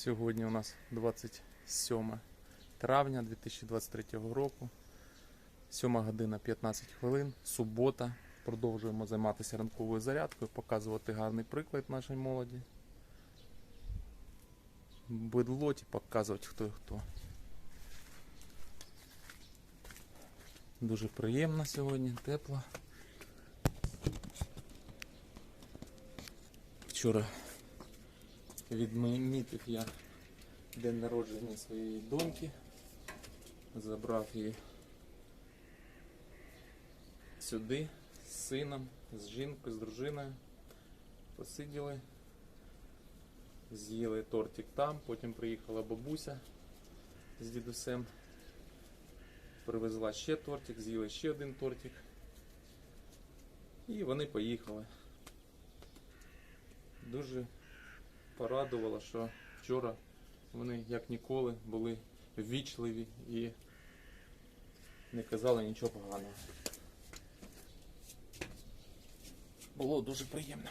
Сьогодні у нас 27 травня 2023 року. 7 година 15 хвилин, субота. Продовжуємо займатися ранковою зарядкою, показувати гарний приклад нашій молоді. Бедлоті показувати хто і хто. Дуже приємно сьогодні, тепло. Вчора відмітив я день народження своєї доньки. Забрав її сюди з сином, з жінкою, з дружиною. Посиділи, з'їли тортик там, потім приїхала бабуся з дідусем. Привезла ще тортик, з'їли ще один тортик. І вони поїхали. Дуже порадувало, що вчора вони, як ніколи, були ввічливі і не казали нічого поганого. Було дуже приємно.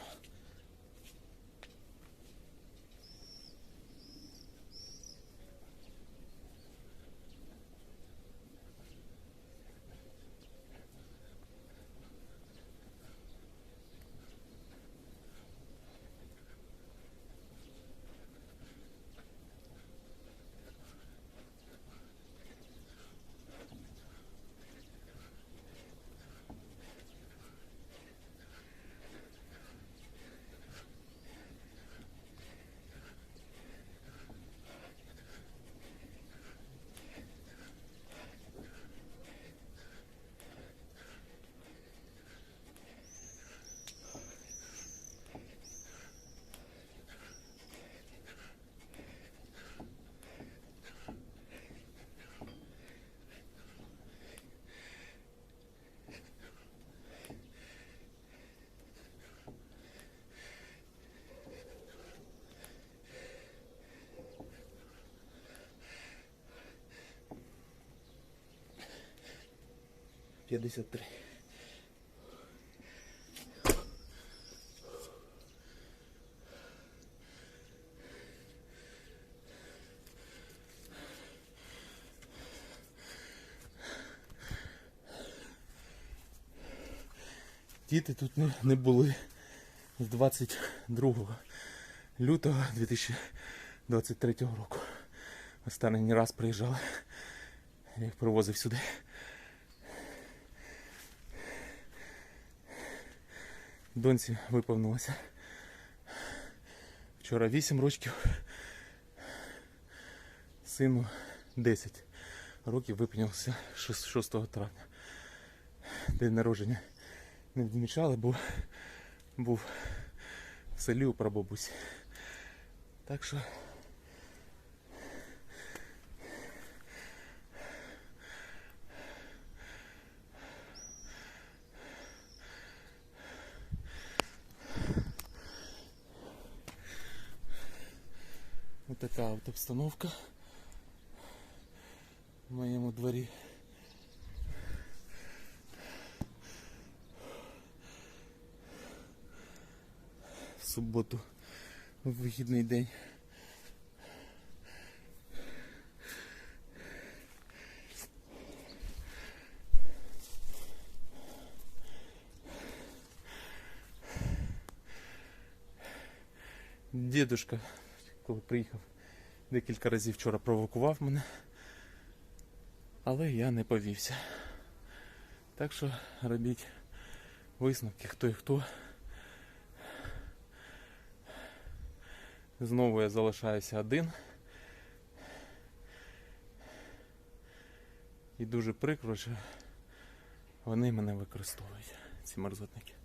П'ятдесят три. Діти тут не, не були з 22 лютого 2023 року. Останній раз приїжджали. Я їх привозив сюди. Доньці виповнилося. Вчора 8 років. Сину 10 років виповнилося 6 6 травня. День народження не відмічали, бо був в селі у прабабусі. Так що Ось така от обстановка в моєму дворі. В суботу в вихідний день. Дідушка, коли приїхав, декілька разів вчора провокував мене, але я не повівся. Так що робіть висновки, хто і хто. Знову я залишаюся один. І дуже прикро, що вони мене використовують, ці мерзотники.